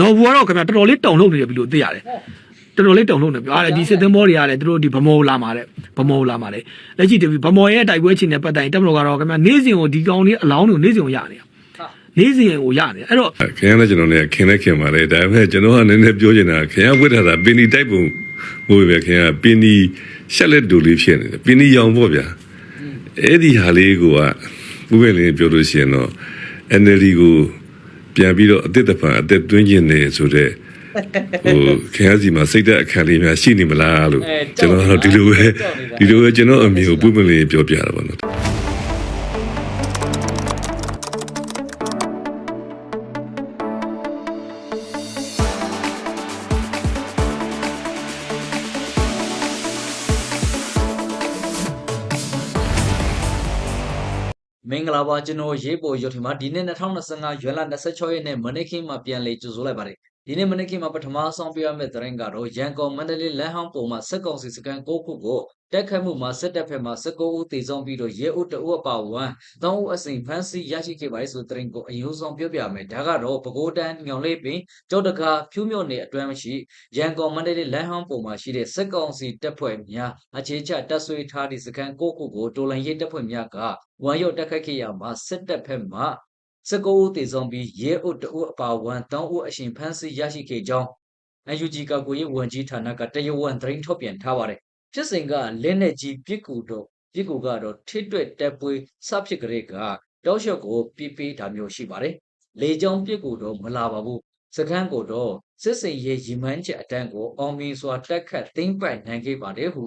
နော်ဘူကတော့ခင်ဗျာတော်တော်လေးတုံလုံးနေတယ်ပြီလို့သိရတယ်တော်တော်လေးတုံလုံးနေပြီအားဒီစစ်သင်းဘောတွေကလည်းသူတို့ဒီဗမောလာမှာတဲ့ဗမောလာမှာတဲ့လက်ရှိတပြီဗမောရဲ့တိုက်ပွဲချင်းနဲ့ပတ်တိုင်တက်မလို့ကတော့ခင်ဗျာနေ့စဉ်ကိုဒီကောင်လေးအလောင်းတွေကိုနေ့စဉ်ကိုရနေတာနေ့စဉ်ကိုရနေတယ်အဲ့တော့ခင်ဗျားလည်းကျွန်တော်လည်းခင်လည်းခင်ပါလေဒါပေမဲ့ကျွန်တော်ကနည်းနည်းပြောချင်တာခင်ဗျားဝတ်ထားတာပင်နီတိုက်ပုံဟိုပဲခင်ဗျားပင်နီရှက်လက်တူလေးဖြစ်နေတယ်ပင်နီရောင်ပေါ့ဗျာအဲ့ဒီဟာလေးကိုကဘုပဲလေးပြောလို့ရှိရင်တော့ NLD ကို ပြန်ပြီးတော့အသက်တဖန်အသက်သွင်းခြင်းနေဆိုတဲ့ဟိုခင်ဗျားစီမှာစိတ်သက်အခါလေးများရှိနေမလားလို့ကျွန်တော်တို့ဒီလိုပဲဒီလိုပဲကျွန်တော်အမျိုးဘုပဲလေးပြောပြတာပါနော် မင်္ဂလာပါကျွန်တော်ရေးပေါ်ရုပ်ထင်မှာဒီနေ့2025ရွေးလ26ရက်နေ့မနေ့ကမှပြန်လေကြိုဆိုလိုက်ပါတယ်ဒီနေ့မနေ့ကမှပထမဆုံးပြရမယ့်သတင်းကတော့ရန်ကုန်မန္တလေးလမ်းဟောင်းပေါ်မှာစက်ကောင်စီစကန်6ခုကို တက်ခတ်မှုမှာစစ်တပ်ဖက်မှ19ဦးသေဆုံးပြီးတော့ရဲအုပ်တအုပ်အပါဝမ်း3ဦးအစိမ်ဖမ်းဆီးရရှိခဲ့ပါတယ်ဆိုတဲ့သတင်းကိုအယုံဆုံးပြောပြမယ်ဒါကတော့ပဲခူးတန်းညောင်လေးပင်ကြောက်တကာဖြူးမြို့နယ်အတွမ်းမရှိရန်ကုန်မန္တလေးလမ်းဟောင်းပေါ်မှာရှိတဲ့စက်ကောင်စီတပ်ဖွဲ့များအခြေချတပ်ဆွေးထားသည့်စကန်6ခုကိုတော်လန်ရေးတပ်ဖွဲ့များကဝမ်းရုပ်တက်ခတ်ခဲ့ရမှာစစ်တပ်ဖက်မှ19ဦးသေဆုံးပြီးရဲအုပ်တအုပ်အပါဝမ်း3ဦးအရှင်ဖမ်းဆီးရရှိခဲ့ကြောင်း UNG ကကိုရေးဝန်ကြီးဌာနကတရားဝင်သတင်းထုတ်ပြန်ထားပါတယ် ဖြစ်စဉ်ကလက်နဲ့ကြီးပြစ်ကူတော့ပြစ်ကူကတော့ထိတွေ့တက်ပွေးစဖြစ်ကြတဲ့ကတောက်လျှော့ကိုပြပေးတာမျိုးရှိပါတယ်လေကြောင်းပြစ်ကူတော့မလာပါဘူးစကန်းကိုတော့စစ်စင်ရဲ့ရီမန်းချက်အတန်းကိုအောင်မီစွာတက်ခတ်သိမ့်ပိုက်နိုင်ခဲ့ပါတယ်ဟု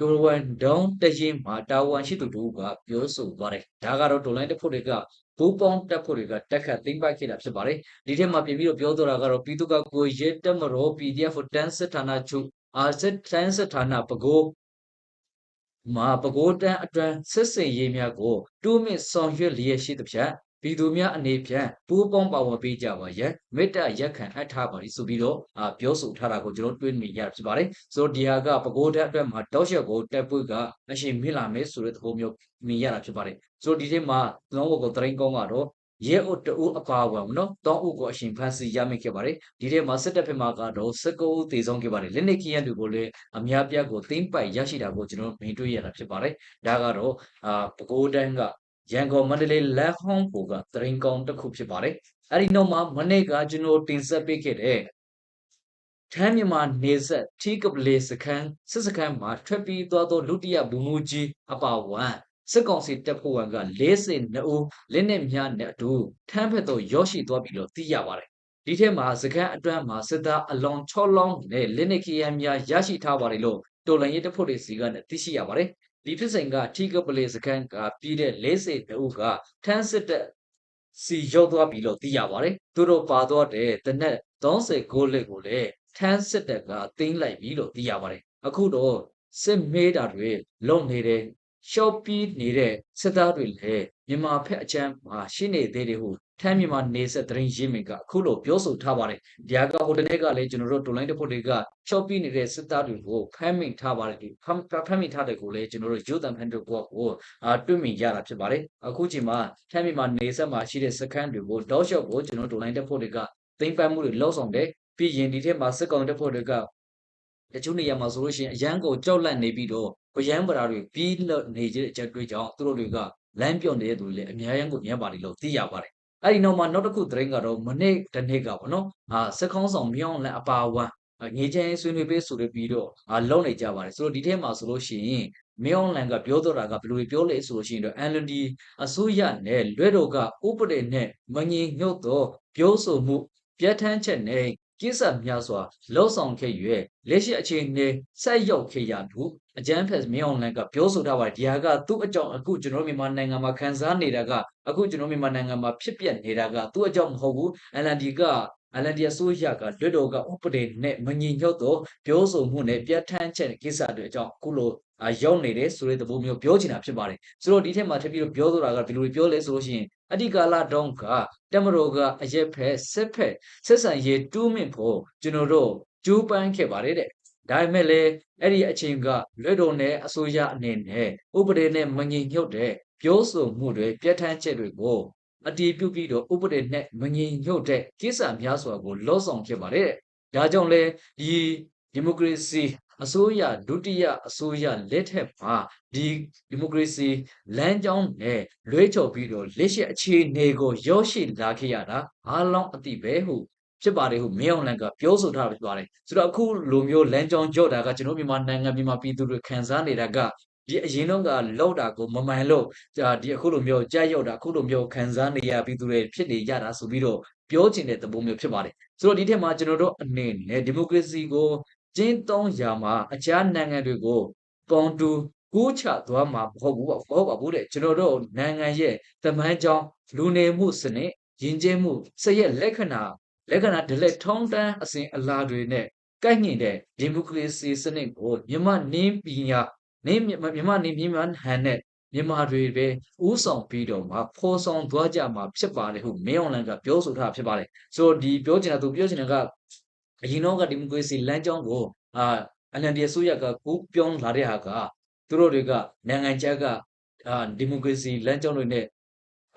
ဒိုဝန်ဒုံတရင်မှာတာဝန်ရှိသူတို့ကပြောဆိုသွားတယ်ဒါကတော့ဒေါ်လိုင်းတစ်ဖို့တွေကဘူပေါင်းတက်ဖို့တွေကတက်ခတ်သိမ့်ပိုက်ခဲ့တာဖြစ်ပါတယ်ဒီထက်မှပြင်ပြီးတော့ပြောတော့တာကတော့ပြည်သူကကိုရဲတက်မတော် PDF တန်းစစ်ဌာနချုပ် အာစစ်တန်းစစ်ဌာနပကိုးမှာပကိုးတန်းအတွန်းစစ်စင်ရေးများကိုတူးမြင့်ဆောင်ရွက်လျက်ရှိသဖြင့်ပြည်သူများအနေဖြင့်ပူးပေါင်းပါဝင်ပေးကြပါရဲ့မေတ္တာရက်ခံအပ်ထားပါလိဆိုပြီးတော့အာပြောဆိုထားတာကိုကျွန်တော်တွေ့မြင်ရဖြစ်ပါတယ်ဆိုတော့ဒီဟာကပကိုးတန်းအတွက်မှာတောက်လျှောက်ကိုတက်ပွေးကအရှင်မြင့်လာမယ်ဆိုတဲ့သဘောမျိုးမြင်ရတာဖြစ်ပါတယ်ဆိုတော့ဒီထဲမှာကျွန်တော်တို့ကတရင်ကောင်းကတော့ ရဲအုပ်တူအပါဝင်နော်တောင်းအုပ်ကိုအရှင်ဖန်စီရမိခဲ့ပါတယ်ဒီထဲမှာစစ်တပ်ဖက်မှကတော့စကုဦးတည်ဆုံးခဲ့ပါတယ်လက်နက်ကြီးရန်တွေကိုလည်းအများပြားကိုသိမ့်ပိုက်ရရှိတာကိုကျွန်တော်မြင်တွေ့ရတာဖြစ်ပါတယ်ဒါကတော့အာပကိုးတန်းကရန်ကုန်မန္တလေးလက်ဟောင်းပေါ်ကတရင်ကောင်းတစ်ခုဖြစ်ပါတယ်အဲ့ဒီနောက်မှာမနေ့ကကျွန်တော်တင်ဆက်ပေးခဲ့တဲ့ထမ်းမြန်မာနေဆက်ထီကပလေးစခန်းစစ်စခန်းမှာထွက်ပြီးသွားသောလူတရဘူမူကြီးအပါဝမ် စစ်ကောင်စီတပ်ဖွဲ့ဝင်က42ဦးလက်နက်များနဲ့အတူထမ်းဖက်သို့ရောက်ရှိသွားပြီလို့သိရပါတယ်။ဒီထဲမှာစခန်းအတွန်းမှာစစ်သားအလောင်း6လောင်းနဲ့လက်နက်ကြီးရန်များရရှိထားပါတယ်လို့တော်လန်ရေးတပ်ဖွဲ့တွေစီကသိရှိရပါတယ်။ဒီဖြစ်စဉ်ကထီကပလေးစခန်းကပြည်တဲ့42ဦးကထမ်းစစ်တပ်စီရောက်သွားပြီလို့သိရပါတယ်။သူတို့ပါတော့တဲ့တနက်39လက်ကိုလည်းထမ်းစစ်တပ်ကသိမ်းလိုက်ပြီလို့သိရပါတယ်။အခုတော့စစ်မေးတာတွေလုံနေတဲ့ ရှော့ပီးနေတဲ့စစ်သားတွေလည်းမြန်မာဖက်အချမ်းမှာရှိနေသေးတယ်ဟုထမ်းမြန်မာနေဆက်သတင်းရင်းမြစ်ကအခုလိုပြောဆိုထားပါတယ်။ဒီဟာကဟိုတနေ့ကလည်းကျွန်တော်တို့တိုလိုင်းတစ်ဖို့တွေကရှော့ပီးနေတဲ့စစ်သားတွေကိုဖမ်းမိန်ထားပါတယ်ဒီဖမ်းဖမ်းမိန်ထားတဲ့ကိုလည်းကျွန်တော်တို့ယူတန်ဖန်တို့ကိုအာတွေ့မြင်ရတာဖြစ်ပါတယ်။အခုချိန်မှာထမ်းမြန်မာနေဆက်မှာရှိတဲ့စခန်းတွေကိုတောက်လျှော့ကိုကျွန်တော်တို့တိုလိုင်းတစ်ဖို့တွေကသိမ်းပန်းမှုတွေလှုပ်ဆောင်တယ်။ပြီးရင်ဒီထက်မှာစစ်ကောင်တစ်ဖို့တွေက တချို့နေရာမှာဆိုလို့ရှိရင်အရန်ကိုကြောက်လန့်နေပြီးတော့ဗယံပရာတွေပြီးလို့နေကြတဲ့အချက်တွေကြောင့်သူတို့တွေကလမ်းပြော့နေတဲ့သူတွေလည်းအများကြီးကိုမြင်ပါတယ်လို့သိရပါတယ်။အဲ့ဒီနောက်မှာနောက်တစ်ခုသတင်းကတော့မနေ့တနေ့ကပေါ့နော်။ဟာစက်ခေါင်းဆောင်မြောင်းလန်အပါဝမ်းငေးချမ်းဆွေးနွေးပေးဆိုပြီးတော့ဟာလုံနေကြပါတယ်။ဆိုတော့ဒီထဲမှာဆိုလို့ရှိရင်မြောင်းလန်ကပြောတော့တာကဘယ်လိုပြောလဲဆိုလို့ရှိရင်တော့ LND အစိုးရနဲ့လွဲတော်ကဥပဒေနဲ့မငြိမ်ညွတ်သောပြောဆိုမှုပြဋ္ဌာန်းချက်နဲ့ ကိစ္စများစွာလှုပ်ဆောင်ခဲ့၍လက်ရှိအခြေအနေဆက်ရောက်ခဲ့ရမှုအကြမ်းဖက်မြောင်းလန်ကပြောဆိုထားပါတယ်ဒီဟာကသူ့အကြောင်းအခုကျွန်တော်မြန်မာနိုင်ငံမှာခန်းစားနေတာကအခုကျွန်တော်မြန်မာနိုင်ငံမှာဖြစ်ပျက်နေတာကသူ့အကြောင်းမဟုတ်ဘူး LND က LND အစိုးရကလွတ်တော်ကဥပဒေနဲ့မညီညွတ်သောပြောဆိုမှုနဲ့ပြဋ္ဌာန်းချက်ကိစ္စတွေအကြောင်းအခုလိုအာရောက်နေတယ်ဆိုတဲ့သဘောမျိုးပြောချင်တာဖြစ်ပါတယ်ဆိုတော့ဒီထက်မှာထပ်ပြီးတော့ပြောဆိုတာကဘယ်လိုပြောလဲဆိုလို့ရှိရင် အဓိကာလတုန်းကတမတော်ကအရက်ဖက်စစ်ဖက်ဆက်ဆံရေးတူးမြင့်ဖို့ကျွန်တော်တို့ကျိုးပန်းခဲ့ပါတယ်တဲ့ဒါပေမဲ့လည်းအဲ့ဒီအချိန်ကလွတ်တော်နဲ့အစိုးရအနေနဲ့ဥပဒေနဲ့မငြိမ်ညွတ်တဲ့ပြောဆိုမှုတွေပြဋ္ဌာန်းချက်တွေကိုအတည်ပြုပြီးတော့ဥပဒေနဲ့မငြိမ်ညွတ်တဲ့ကိစ္စများစွာကိုလောဆောင်ခဲ့ပါတယ်တဲ့ဒါကြောင့်လဲဒီဒီမိုကရေစီ အစိုးရဒုတိယအစိုးရလက်ထက်မှာဒီဒီမိုကရေစီလမ်းကြောင်းနဲ့လွှဲချော်ပြီးတော့လက်ရှိအခြေအနေကိုရောက်ရှိလာခဲ့ရတာအားလုံးအတိပဲဟုဖြစ်ပါတယ်ဟုမင်းအောင်လှိုင်ကပြောဆိုထားတာဖြစ်ပါတယ်ဆိုတော့အခုလိုမျိုးလမ်းကြောင်းကြော့တာကကျွန်တော်မြန်မာနိုင်ငံမြန်မာပြည်သူတွေခံစားနေတာကဒီအရင်တော့ကလောက်တာကိုမမှန်လို့ဒါဒီအခုလိုမျိုးကြာရောက်တာအခုလိုမျိုးခံစားနေရပြည်သူတွေဖြစ်နေကြတာဆိုပြီးတော့ပြောချင်တဲ့သဘောမျိုးဖြစ်ပါတယ်ဆိုတော့ဒီထက်မှာကျွန်တော်တို့အနေနဲ့ဒီမိုကရေစီကို ကျင်းသုံးရာမှာအခြားနိုင်ငံတွေကိုပေါင်းတူကူးချသွားမှာမဟုတ်ဘူးပေါ့မဟုတ်ပါဘူးတဲ့ကျွန်တော်တို့နိုင်ငံရဲ့တမန်ကြောင်းလူနေမှုစနစ်ယဉ်ကျေးမှုစရက်လက္ခဏာလက္ခဏာဒလက်ထုံးတန်းအစဉ်အလာတွေနဲ့ကိုက်ညင်တဲ့ဒီမိုကရေစီစနစ်ကိုမြန်မာနင်းပညာနင်းမြန်မာနင်းမြန်မာဟန်နဲ့မြန်မာတွေပဲဥဆောင်ပြီးတော့မှဖော်ဆောင်သွားကြမှာဖြစ်ပါတယ်ဟုမင်းအောင်လန်ကပြောဆိုထားဖြစ်ပါတယ်ဆိုတော့ဒီပြောချင်တာသူပြောချင်တာက အရင်တော့ကဒီမိုကရေစီလမ်းကြောင်းကိုအာအန်အန်ဒီအစိုးရကကူးပြောင်းလာတဲ့ဟာကသူတို့တွေကနိုင်ငံခြားကအာဒီမိုကရေစီလမ်းကြောင်းတွေနဲ့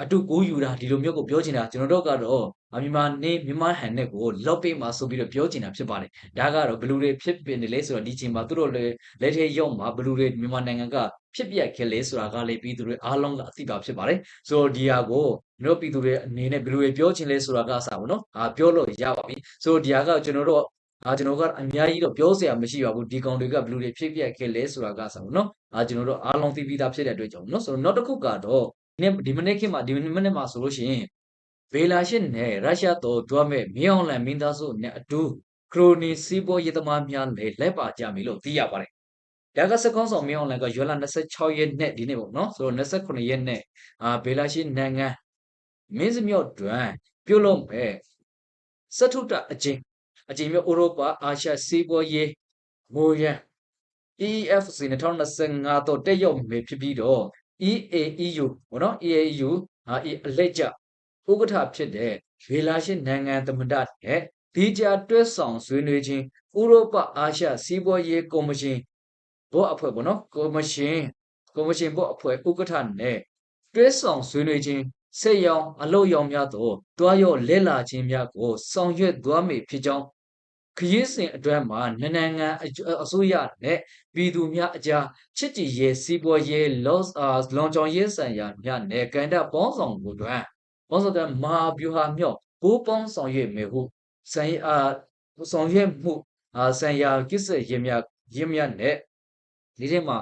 အတူကိုယူတာဒီလိုမျိုးကိုပြောချင်တာကျွန်တော်တို့ကတော့မြန်မာနေမြန်မာဟန်နဲ့ကိုလောက်ပေးမှာဆိုပြီးတော့ပြောချင်တာဖြစ်ပါတယ်ဒါကတော့ဘလူတွေဖြစ်ပင်နေလဲဆိုတော့ဒီချိန်မှာသူတို့လည်းလက်ထဲရောက်မှာဘလူတွေမြန်မာနိုင်ငံက ဖြစ်ပြက်ခဲ့လဲဆိုတာကလည်းပြီးသူတွေအားလုံးကအသိပါဖြစ်ပါတယ်ဆိုတော့ဒီဟာကိုတို့ပြည်သူတွေအနေနဲ့ဘလူတွေပြောချင်လဲဆိုတာကအစားပေါ့နော်အာပြောလို့ရပါပြီဆိုတော့ဒီဟာကကျွန်တော်တို့အာကျွန်တော်ကအများကြီးတော့ပြောစရာမရှိပါဘူးဒီကောင်တွေကဘလူတွေဖြစ်ပြက်ခဲ့လဲဆိုတာကစားပေါ့နော်အာကျွန်တော်တို့အားလုံးသိပြီးသားဖြစ်တဲ့အတွက်ကြောင့်နော်ဆိုတော့နောက်တစ်ခုကတော့ဒီနေ့ဒီမနေ့ခေတ်မှာဒီမနေ့မှာဆိုလို့ရှိရင်ဗေလာရှစ်နဲ့ရုရှားတော်တွားမဲ့မင်းအောင်လှိုင်မင်းသားစုနဲ့အတူခရိုနီစီးပွားရေးသမားများလည်းလက်ပါကြပြီလို့သိရပါတယ် ဒါကစကောင်းဆောင်မင်းအောင်လှိုင်ကရွေလာ26ရက်နဲ့ဒီနေ့ပေါ့နော်ဆိုတော့29ရက်နဲ့အာဗေလာရှစ်နိုင်ငံမင်းစမြော့တွင်ပြုတ်လုံးပဲစထုတအချင်းအချင်းမျိုးဥရောပအာရှစီးပွားရေးမိုးရန် EFC 2025တော့တက်ရောက်မယ်ဖြစ်ပြီးတော့ EAEU ဘောနော် EAEU အာအလက်ကျဥက္ကဋ္ဌဖြစ်တဲ့ဗေလာရှင်နိုင်ငံသမ္မတနဲ့ဒီကြတွဲဆောင်ဆွေးနွေးခြင်းဥရောပအာရှစီးပွားရေးကော်မရှင် ဘောအဖွဲ့ဘောနော်ကော်မရှင်ကော်မရှင်ဘောအဖွဲ့ဥက္ကဋ္ဌနဲ့တွဲဆောင်ဆွေးနွေးခြင်းဆက်ရောင်အလုတ်ရောင်များသောတွားရော့လဲလာခြင်းများကိုဆောင်ရွက်သွားမည်ဖြစ်ကြောင်းခရီးစဉ်အတွင်းမှာနိုင်ငံအစိုးရနဲ့ပြည်သူများအကြားချစ်ကြည်ရေးစီးပွားရေး loss လွန်ကြောင်ရေးဆိုင်ရာများနဲ့ကန္တပေါင်းဆောင်မှုတွင်ပေါင်းဆောင်တဲ့မဟာဗျူဟာမြော့ကိုပေါင်းဆောင်ရွက်မယ်ဟုဆိုင်အားဆောင်ရွက်မှုအာဆိုင်ရာကိစ္စရေးများရေးများနဲ့ ဒီထဲမှာ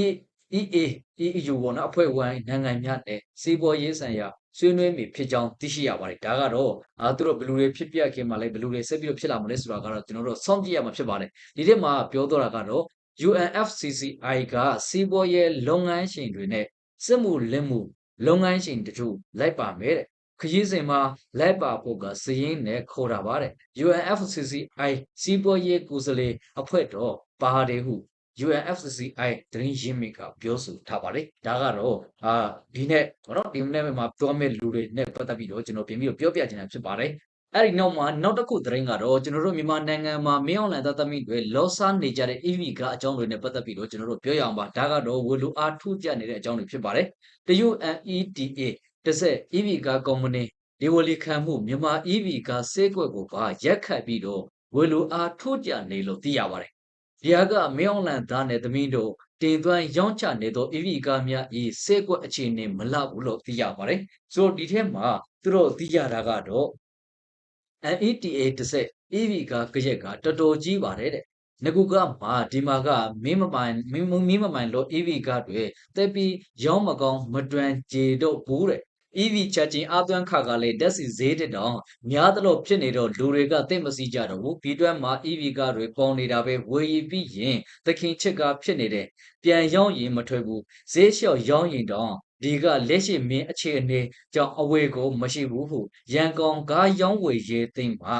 EEA EU ဘောနော်အဖွဲ့ဝင်နိုင်ငံများနဲ့စီးပွားရေးဆိုင်ရာဆွေးနွေးမိဖြစ်ကြောင်းသိရှိရပါတယ်ဒါကတော့အာသူတို့ဘယ်လူတွေဖြစ်ပြခင်မှာလဲဘယ်လူတွေဆက်ပြီးတော့ဖြစ်လာမလဲဆိုတာကတော့ကျွန်တော်တို့စောင့်ကြည့်ရမှာဖြစ်ပါတယ်ဒီထဲမှာပြောတော့တာကတော့ UNFCCI ကစီးပွားရေးလုပ်ငန်းရှင်တွေနဲ့စစ်မှုလက်မှုလုပ်ငန်းရှင်တချို့လိုက်ပါမယ်တဲ့ခရီးစဉ်မှာလိုက်ပါဖို့ကစည်ရင်းနဲ့ခေါ်တာပါတဲ့ UNFCCI စီးပွားရေးကိုယ်စားလှယ်အဖွဲ့တော့ပါတယ်ဟု UNFCCI တရင်ရင်းမိကပြောဆိုထားပါတယ်ဒါကတော့အာဒီနေ့ဘောနော်ဒီနေ့မှာပြောမဲ့လူတွေနဲ့ပတ်သက်ပြီးတော့ကျွန်တော်ပြင်ပြီးတော့ပြောပြချင်တာဖြစ်ပါတယ်အဲ့ဒီနောက်မှာနောက်တစ်ခုသတင်းကတော့ကျွန်တော်တို့မြန်မာနိုင်ငံမှာမင်းအောင်လှိုင်သသမီတွေလောဆာနေကြတဲ့ EV ကအကြောင်းတွေနဲ့ပတ်သက်ပြီးတော့ကျွန်တော်တို့ပြောရအောင်ပါဒါကတော့ဝလူအားထူးကြနေတဲ့အကြောင်းတွေဖြစ်ပါတယ် WNEDA တစ်ဆက် EV ကကုမ္ပဏီဒီဝလီခံမှုမြန်မာ EV ကစေးကွက်ကိုပါရက်ခတ်ပြီးတော့ဝလူအားထူးကြနေလို့သိရပါတယ် ဒီဟာကမင်းအောင်လှိုင်သားနဲ့သမီးတို့တင်သွင်းရောင်းချနေသော EV ကားများဤစေကွက်အခြေအနေမလောက်ဘူးလို့သိရပါတယ်ဆိုတော့ဒီထဲမှာသူတို့သိရတာကတော့ NETA တစ်ဆက် EV ကားကြရက်ကတော်တော်ကြီးပါတယ်တဲ့ငကူကမှာဒီမှာကမင်းမပိုင်မင်းမင်းမပိုင်လို့ EV ကားတွေတက်ပြီးရောင်းမကောင်းမတွန်ကြေတော့ဘူးတဲ့ EV charging အသွမ်းခါကလည်းဓာတ်ဆီဈေးတက်တော့များသလိုဖြစ်နေတော့လူတွေကသိမစီကြတော့ဘူးဒီတွက်မှာ EV ကားတွေပေါ်နေတာပဲဝယ်ရပြီးရင်သခင်ချစ်ကဖြစ်နေတဲ့ပြန်ရောင်းရင်မထွက်ဘူးဈေးလျှော့ရောင်းရင်တော့ဒီကလက်ရှိမင်းအခြေအနေကြောင့်အဝေကိုမရှိဘူးဟုရန်ကုန်ကားရောင်းဝယ်ရေးသိမ်းမှာ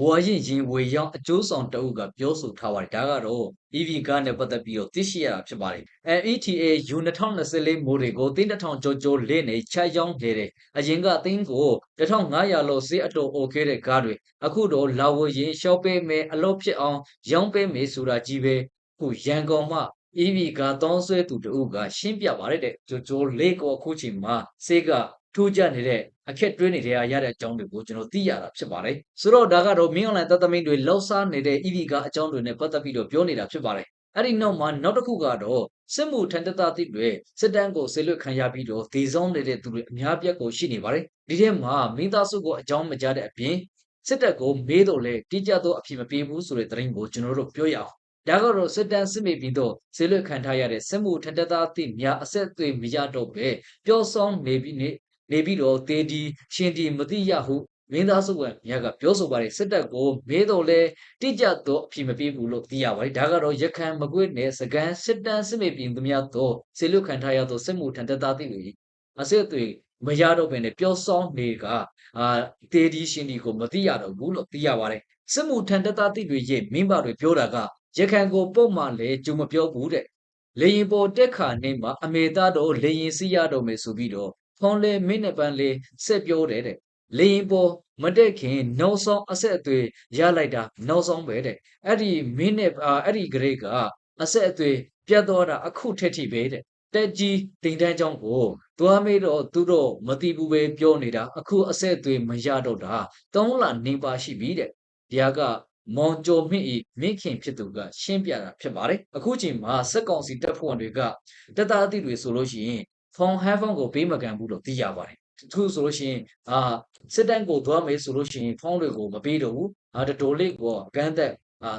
ဝါရင်ရင်ဝေရောင်းအကျိုးဆောင်တအုပ်ကပြောဆိုထားပါတယ်ဒါကတော့ EV ကားနဲ့ပတ်သက်ပြီးတော့သိရှိရတာဖြစ်ပါတယ် NETA U 2024မိုးတွေကိုသိန်း1000ကျော်ကျော်လေးနေချက်ရောင်းခဲ့တယ်အရင်ကသိန်းကို1500လောက်ဈေးအတော်အိုခဲ့တဲ့ကားတွေအခုတော့လာဝရင်ရှော့ပေးမယ်အလို့ဖြစ်အောင်ရောင်းပေးမယ်ဆိုတာကြီးပဲခုရန်ကုန်မှာ EV ကတောင်းဆွဲသူတအုပ်ကရှင်းပြပါတယ်တဲ့ကြိုကြိုလေးကိုအခုချိန်မှာစေးက ထူးခြားနေတဲ့အခက်တွင်းနေတဲ့ရတဲ့အကြောင်းတွေကိုကျွန်တော်သိရတာဖြစ်ပါတယ်ဆိုတော့ဒါကတော့မင်းအွန်လိုင်းသတ်သမီးတွေလောက်စားနေတဲ့ EV ကအကြောင်းတွေနဲ့ပတ်သက်ပြီးတော့ပြောနေတာဖြစ်ပါတယ်အဲ့ဒီနောက်မှာနောက်တစ်ခုကတော့စစ်မှုထမ်းတသားတိတွေစစ်တမ်းကိုဆေလွတ်ခံရပြီးတော့ဒေဆောင်နေတဲ့သူတွေအများပြားကိုရှိနေပါတယ်ဒီထဲမှာမိသားစုကိုအကြောင်းမကြားတဲ့အပြင်စစ်တပ်ကိုမေးတော့လဲတိကျသောအဖြစ်မပေးဘူးဆိုတဲ့သတင်းကိုကျွန်တော်တို့ပြောရအောင်ဒါကတော့စစ်တမ်းစစ်မိပြီးတော့ဆေလွတ်ခံထားရတဲ့စစ်မှုထမ်းတသားတိများအဆက်အသွယ်မရတော့ပဲပျော်ဆောင်နေပြီး နေနေပြီးတော့တေဒီရှင်ဒီမတိရဟုမင်းသားစုဝင်မြတ်ကပြောဆိုပါတယ်စစ်တပ်ကိုမေးတော့လဲတိကျသောအဖြစ်မပေးဘူးလို့သိရပါတယ်ဒါကတော့ရခိုင်မကွေးနယ်စကန်စစ်တမ်းစစ်မိပြင်သူများတော့ဆေလွတ်ခံထားရသောစစ်မှုထမ်းတသားတိတွေအဆက်အသွယ်မရတော့ဘဲနဲ့ပျော်ဆောင်နေကအာတေဒီရှင်ဒီကိုမသိရတော့ဘူးလို့သိရပါတယ်စစ်မှုထမ်းတသားတိတွေရဲ့မင်းပါတွေပြောတာကရခိုင်ကိုပုံမှန်လေကျုံမပြောဘူးတဲ့လေရင်ပေါ်တက်ခါနေမှာအမေသားတော့လေရင်စီးရတော့မယ်ဆိုပြီးတော့ ဖုံးလေမင်းနဲ့ပန်းလေဆက်ပြောတယ်တဲ့လေရင်ပေါ်မတက်ခင်နောက်ဆုံးအဆက်အသွယ်ရလိုက်တာနောက်ဆုံးပဲတဲ့အဲ့ဒီမင်းနဲ့အဲ့ဒီဂရိတ်ကအဆက်အသွယ်ပြတ်သွားတာအခုထက်ထိပဲတဲ့တက်ကြီးတင်တန်းကြောင်းကိုသွားမေးတော့သူတို့မတိဘူးပဲပြောနေတာအခုအဆက်အသွယ်မရတော့တာသုံးလနေပါရှိပြီတဲ့တရားကမောင်ကျော်မြင့်ဤမိခင်ဖြစ်သူကရှင်းပြတာဖြစ်ပါတယ်အခုချိန်မှာစက်ကောင်စီတပ်ဖွဲ့ဝင်တွေကတပ်သားအသည့်တွေဆိုလို့ရှိရင် ဖုန်ဟန်ဖုန်ကိုပေးမကန်ဘူးလို့သိရပါတယ်သူဆိုလို့ရှိရင်အာစစ်တမ်းကိုသွားမယ်ဆိုလို့ရှိရင်ဖုန်းတွေကိုမပေးတော့ဘူးအာတတိုလေးကိုကန်းသက်အာ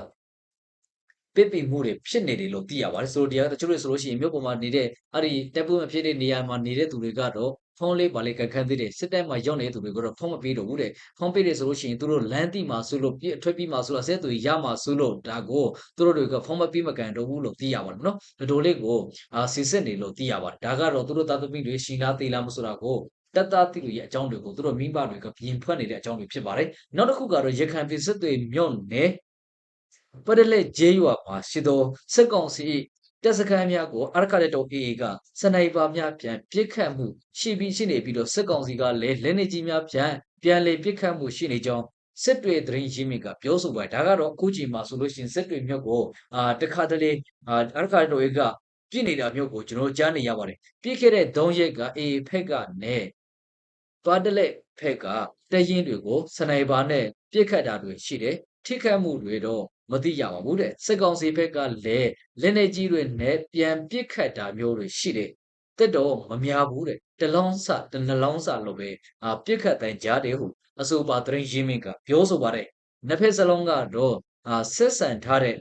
ပစ်ပင်မှုတွေဖြစ်နေတယ်လို့သိရပါတယ်ဆိုတော့တရားတချို့တွေဆိုလို့ရှိရင်မြို့ပေါ်မှာနေတဲ့အဲ့ဒီတပ်ပွင့်မဖြစ်တဲ့နေရာမှာနေတဲ့သူတွေကတော့ ဖုန်းလေးပါလေးကန်ခန်းသေးတယ်စစ်တပ်မှာရောက်နေတဲ့သူတွေကတော့ဖုန်းမပေးတော့ဘူးတဲ့ဖုန်းပေးတယ်ဆိုလို့ရှိရင်သူတို့လမ်းတိမှာဆိုလို့ပြထွက်ပြီးမှာဆိုတော့ဆက်သူရမှာဆိုလို့ဒါကိုသူတို့တွေကဖုန်းမပေးမကန်တော့ဘူးလို့သိရပါတယ်နော်ဒီလိုလေးကိုအာစစ်စစ်နေလို့သိရပါတယ်ဒါကတော့သူတို့သားသမီးတွေရှင်လားသေးလားမဆိုတာကိုတက်တာတိလူရဲ့အကြောင်းတွေကိုသူတို့မိဘတွေကပြင်ဖွက်နေတဲ့အကြောင်းတွေဖြစ်ပါတယ်နောက်တစ်ခုကတော့ရခိုင်ပြည်စစ်တွေမြို့နယ်ပရလက်ဂျေးရွာမှာရှိသောစက်ကောင်စီ တပ်စခန်းများကိုအာရခလက်တော် AA ကစနိုက်ပါများပြန်ပစ်ခတ်မှုရှိပြီးရှိနေပြီးတော့စစ်ကောင်စီကလည်းလက်နေကြီးများပြန်ပြန်လေပစ်ခတ်မှုရှိနေကြောင်းစစ်တွေသတင်းရင်းမြစ်ကပြောဆိုပါတယ်ဒါကတော့အခုချိန်မှာဆိုလို့ရှိရင်စစ်တွေမြို့ကိုအာတခါတလေအာအာရခလက်တော်ကပြစ်နေတာမျိုးကိုကျွန်တော်ကြားနေရပါတယ်ပြစ်ခဲ့တဲ့ဒုံးရက်က AA ဖက်ကနဲ့သွားတလက်ဖက်ကတရင်တွေကိုစနိုက်ပါနဲ့ပြစ်ခတ်တာတွေရှိတယ်ထိခတ်မှုတွေတော့ မသိရပါဘူးတဲ့စစ်ကောင်စီဘက်ကလည်းလက်နေကြီးတွေနဲ့ပြန်ပစ်ခတ်တာမျိုးတွေရှိတယ်တက်တော့မများဘူးတဲ့တလုံးစတနှလုံးစလို့ပဲအာပြစ်ခတ်တိုင်းကြားတယ်ဟုအဆိုပါသတင်းရင်းမြစ်ကပြောဆိုပါတယ်နှစ်ဖက်စလုံးကတော့အာဆက်ဆံထားတဲ့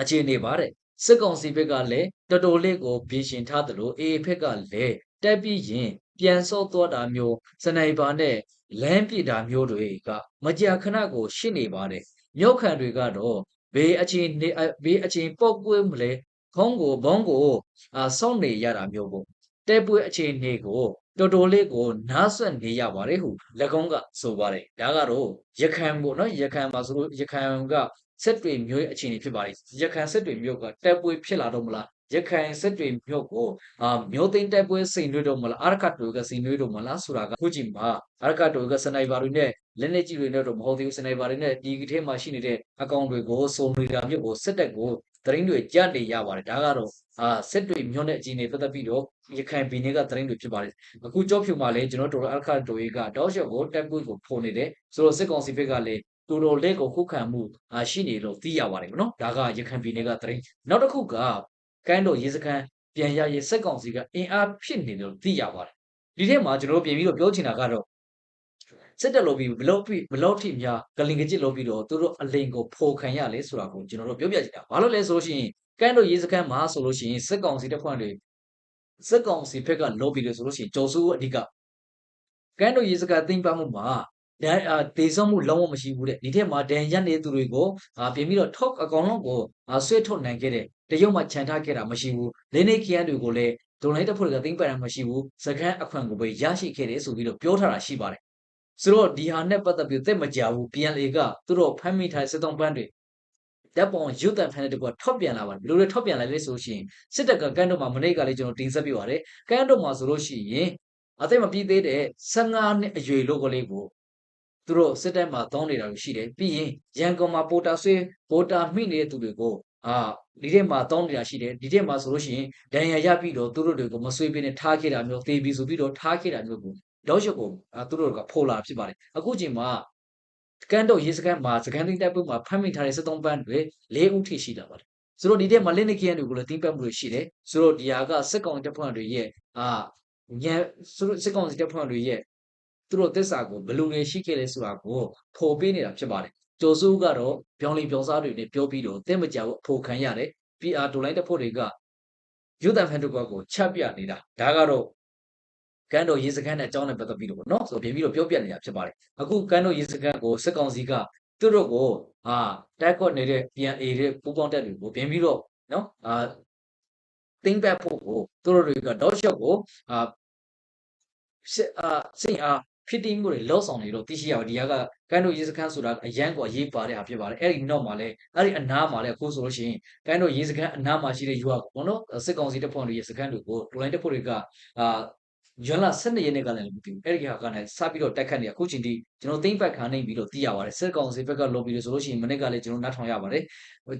အခြေအနေပါတဲ့စစ်ကောင်စီဘက်ကလည်းတော်တော်လေးကိုပြင်ရှင်ထားသလိုအေဖက်ကလည်းတက်ပြီးရင်ပြန်ဆော့သွားတာမျိုးစနိုက်ပါနဲ့လမ်းပြတာမျိုးတွေကမကြာခဏကိုရှိနေပါတယ် မြောက်ခံတွေကတော့ဘေးအချင်းနေဘေးအချင်းပောက်ကွဲမလဲခေါင်းကိုဘောင်းကိုအာစောင့်နေရတာမျိုးပေါ့တဲပွဲအချင်းနေကိုတော်တော်လေးကိုနားဆွတ်နေရပါတယ်ဟု၎င်းကဆိုပါတယ်ဒါကတော့ရခိုင်ပေါ့နော်ရခိုင်မှာဆိုလို့ရခိုင်က ဆက်တွေမျိုးရဲ့အခြေအနေဖြစ်ပါတယ်ရခိုင်ဆက်တွေမျိုးကတဲပွဲဖြစ်လာတော့မလားရခိုင်စစ်တွေမြို့ကိုအာမြို့သိမ်းတိုက်ပွဲစိန်တွေတော့မလားအာရကတိုကစိန်တွေတော့မလားဆိုတာကခုချိန်မှာအာရကတိုကစနိုက်ပါတွေနဲ့လက်နက်ကြီးတွေနဲ့တော့မဟုတ်သေးဘူးစနိုက်ပါတွေနဲ့ဒီထဲမှာရှိနေတဲ့အကောင့်တွေကိုစုံနေတာမြို့ကိုစစ်တပ်ကိုသတင်းတွေကြားနေရပါတယ်ဒါကတော့အာစစ်တွေမြို့နဲ့အကြီးနေပတ်သက်ပြီးတော့ရခိုင်ပြည်နယ်ကသတင်းတွေဖြစ်ပါတယ်အခုကြောဖြူမှာလည်းကျွန်တော်တို့အာရကတိုကတောက်လျှောက်ကိုတိုက်ပွဲကိုဖိုးနေတယ်ဆိုတော့စစ်ကောင်စီဘက်ကလည်း တော်တော်လေးကိုခုခံမှုရှိနေလို့သိရပါတယ်နော်ဒါကရခိုင်ပြည်နယ်ကသတင်းနောက်တစ်ခုကကမ်းတော်ရေစခန်းပြန်ရရေးစက်ကောင်စီကအင်အားဖြစ်နေတယ်လို့သိရပါတယ်ဒီထဲမှာကျွန်တော်တို့ပြင်ပြီးတော့ပြောချင်တာကတော့စစ်တပ်လို့ပြီးဘလောက်ပြီးဘလောက်ထိများဂလင်ကကြစ်လို့ပြီးတော့သူတို့အလိန်ကိုဖိုခံရလဲဆိုတာကိုကျွန်တော်တို့ပြောပြချင်တာဘာလို့လဲဆိုလို့ရှိရင်ကမ်းတော်ရေစခန်းမှာဆိုလို့ရှိရင်စက်ကောင်စီတပ်ဖွဲ့တွေစက်ကောင်စီဘက်ကလော်ဘီတွေဆိုလို့ရှိရင်ကျော်စိုးအဓိကကမ်းတော်ရေစခန်းသိမ်းပမှုမှာ ဒန်အာဒေဆုံးမှုလုံးဝမရှိဘူးတဲ့ဒီထက်မှာဒန်ရက်နေသူတွေကိုအာပြင်ပြီးတော့ talk အကောင်လုံးကိုဆွဲထုတ်နိုင်ခဲ့တဲ့တရုတ်မှခြံထားခဲ့တာမရှိဘူးလင်းနေခရန်တွေကိုလည်းဒုံလိုက်တပ်ဖွဲ့တွေကသိမ်းပန်တာမရှိဘူးစကန်အခွင့်ကိုပဲရရှိခဲ့တယ်ဆိုပြီးတော့ပြောထားတာရှိပါတယ်ဆိုတော့ဒီဟာနဲ့ပတ်သက်ပြီးသက်မကြဘူး PNA ကသူတို့ဖမ်းမိထားစစ်တုံးပန်းတွေတပ်ပေါ်ရုတ်တံဖန်တဲ့တကွာထော့ပြန်လာပါတယ်ဘယ်လိုလဲထော့ပြန်လာလဲဆိုရှင်စစ်တပ်ကကန်းတော့မှာမနေ့ကလေးကျွန်တော်တင်ဆက်ပြပါတယ်ကန်းတော့မှာဆိုလို့ရှိရင်အသက်မပြည့်သေးတဲ့15နှစ်အရွယ်လို့ကလေးကို သူတို့စစ်တပ်မှာတောင်းနေတာရှိတယ်ပြီးရင်ရန်ကုန်မှာပိုတာဆွေးပိုတာမိနေတဲ့သူတွေကိုအာဒီထဲမှာတောင်းနေတာရှိတယ်ဒီထဲမှာဆိုလို့ရှိရင်ဒဏ်ရာရပြီးတော့သူတို့တွေကိုမဆွေးပေးနဲ့ထားခဲ့တာမျိုးသေပြီးဆိုပြီးတော့ထားခဲ့တာမျိုးကိုလောရှုပ်ကိုအာသူတို့ကဖိုလာဖြစ်ပါတယ်အခုချိန်မှာကန်တော့ရေစကန်မှာစကန်သိန်းတပ်ပုံမှာဖမ်းမိထားတဲ့စစ်သုံးပန်းတွေ၄ဦးထိရှိတာပါတယ်ဆိုတော့ဒီတဲ့မလင်းနေကရန်တွေကိုလည်းတင်းပတ်မှုတွေရှိတယ်ဆိုတော့ဒီဟာကစစ်ကောင်တပ်ဖွဲ့တွေရဲ့အာညံဆိုတော့စစ်ကောင်စီတပ်ဖွဲ့တွေရဲ့ သူတို့တစ္ဆာကိုဘယ်လူတွေရှိခဲ့လဲဆိုတာကိုဖော်ပေးနေတာဖြစ်ပါတယ်ကျော်စိုးကတော့ပြောင်းလင်ပြောင်းစားတွေနဲ့ပြောပြီးတော့တင်းမကြဘူးအဖို့ခံရတယ် PR ဒိုလိုင်းတပ်ဖွဲ့တွေကယူဒန်ဖန်တုကွာကိုချက်ပြနေတာဒါကတော့ကန်တော်ရေစခန်းနဲ့အကြောင်းနဲ့ပတ်သက်ပြီးတော့ပေါ့နော်ဆိုတော့ပြင်ပြီးတော့ပြောပြနေတာဖြစ်ပါတယ်အခုကန်တော်ရေစခန်းကိုစစ်ကောင်စီကသူတို့ကိုဟာတိုက်ခွတ်နေတဲ့ PNA တွေပူပေါင်းတက်တွေကိုပြင်ပြီးတော့နော်အာတင်းပတ်ဖို့ကိုသူတို့တွေကဒေါက်ရှော့ကိုအာစစ်အာစစ်အား ဖြစ်တည်မှုတွေလောဆောင်နေတော့သိရှိရအောင်ဒီကကန်တို့ရေစခန်းဆိုတာအရန်ကိုအရေးပါတဲ့ဟာဖြစ်ပါတယ်အဲ့ဒီနောက်မှာလဲအဲ့ဒီအနားမှာလဲအခုဆိုလို့ရှိရင်ကန်တို့ရေစခန်းအနားမှာရှိတဲ့ယူဟာကိုပေါ့နော်စစ်ကောင်စီတပ်ဖွဲ့တွေရေစခန်းတွေကိုဒိုလိုင်းတပ်ဖွဲ့တွေကအာ ဂျွန်လာ12ရက်နေ့ကလည်းမသိဘူးအဲ့ဒီဟာကလည်းစပြီးတော့တိုက်ခတ်နေအခုချိန်ထိကျွန်တော်သိမ့်ပတ်ခံနေပြီးတော့သိရပါတယ်စစ်ကောင်စီဘက်က lobby တွေဆိုလို့ရှိရင်မနေ့ကလည်းကျွန်တော်နားထောင်ရပါတယ်